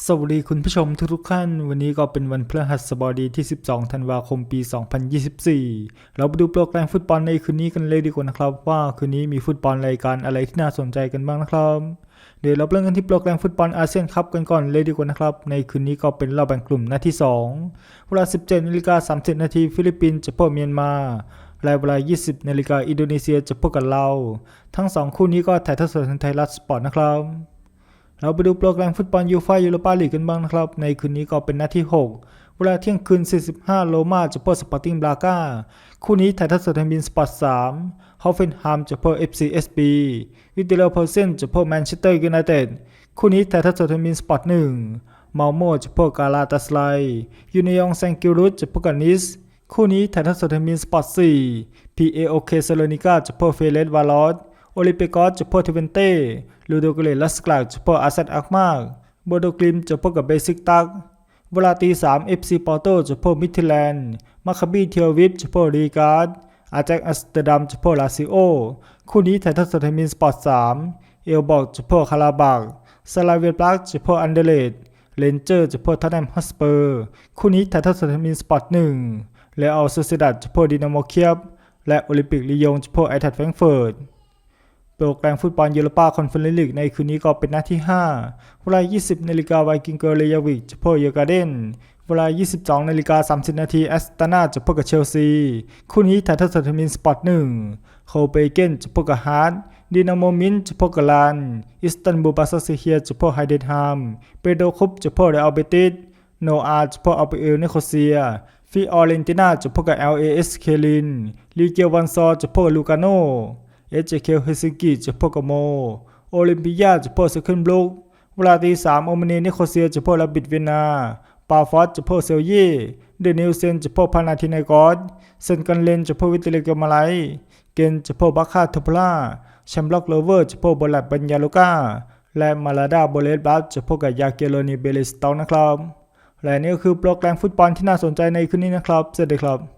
สวัสดีคุณผู้ชมทุกๆท่าน วันนี้ก็เป็นวันพฤหัสบดีที่ 12 ธันวาคมปี 2024 เราไปดูโปรแกรมฟุตบอลในคืนนี้กันเลยดีกว่านะครับ ว่าคืนนี้มีฟุตบอลรายการอะไรที่น่าสนใจกันบ้างนะครับ เดี๋ยวเราเริ่มกันที่โปรแกรมฟุตบอลอาเซียนคัพกันก่อนเลยดีกว่านะครับ ในคืนนี้ก็เป็นรอบแบ่งกลุ่มนัดที่ 2 เวลา 17นาฬิกา30 นาทีฟิลิปปินส์จะพบเมียนมาและเวลา 20 นาฬิกาอินโดนีเซียจะพบกับเรา ทั้งสองคู่นี้ก็ถ่ายทอดสดทางไทยรัฐสปอร์ตนะครับ เราไปดูโปรแกรมฟุตบอลยูฟ่ายูโรปาลีกกันบ้างนะครับ ในคืนนี้ก็เป็นนัดที่ 6 เวลาเที่ยงคืน 45 โลมาจะพบสปอร์ติ้งบราก้า คู่นี้ถ่ายทอดสดทางบินสปอร์ต3ฮอฟเฟนฮามจะพบ FCSB วิติเลเพอร์เซนจะพบแมนเชสเตอร์ยูไนเต็ด คู่นี้ถ่ายทอดสดทางบินสปอร์ต1มาโมจะพบกาลาตาสไลยูนยองแซงกิรุสจะพบกับนิส คู่นี้ถ่ายทอดสดทางบินสปอร์ต4 PAOK เซโลนิกาจะพบเฟเรสวาลอสโอลิมปิกอสจะพบเทเวนเต้ ลูโดเกเลลัสกลากจะพบอาเซตอักมากบโดกลิมจะพบกับเบซิกตักเวลาตี3 FC ปอร์โตจะพบมิดทิแลนด์มาคาบีเทียวิฟจะพบรีการ์ดอาแจ็คอัสเตอร์ดัมจะพบลาซิโอ คู่นี้ถ่ายทอดสดทางบินสปอร์ต3เอลบอกจะพบคาราบักสลาเวียปลักจะพบอันเดเลดเลนเจอร์จะพบทัตแนมฮอสเปอร์ คู่นี้ถ่ายทอดสดทางบินสปอร์ต1และอัลซูซิดัดจะพบดินาโมเคียบและโอลิมปิกลียงจะพบไอทัดแฟรงเฟิร์ต โปรแกรมฟุตบอลยูโรปาคอนเฟอเรนซ์ลีกในคืนนี้ก็เป็นนัดที่ 5 เวลา 20นาฬิกาไวกิงเกอร์เลยาวิกจะพบเยอการ์เดนเวลา 22นาฬิกา30นาทีแอสตันาจะพบกับเชลซี คู่นี้ถ่ายทอดสดทางบินสปอร์ต1โคเปเกนจะพบกับฮาร์ดดินาโมมินจะพบกับลาน อิสตันบูลบาซาซิเฮียจะพบไฮเดนฮามเปโดคุปจะพบเรอัลเบติส โนอาจะพบอัลเปเอลเนโคเซีย ฟิออเรนตินาจะพบกับ LAS เคลินลีเกียววันซอจะพบกับลูกาโน เอเจเคลเฮซิงกิจะพบกับโม โอลิมปิยาจะพบเซคันบลูกเวลาตีสามโอมานีนิโคเซียจะพบลาบิดเวนาปาฟอสจะพบเซลเย่เดนิลเซนจะพบพานาทินากอสเซนกันเลนจะพบวิตเลกามาไลเกนจะพบบัคคาทูพลาแชมบล็อกเลเวอร์จะพบบอลัดบัญญาลูกาและมาลาดาโบเลสบัสจะพบกับยาเกโลนีเบลิสตองนะครับและนี่ก็คือโปรแกรมฟุตบอลที่น่าสนใจในคืนนี้นะครับสวัสดีครับ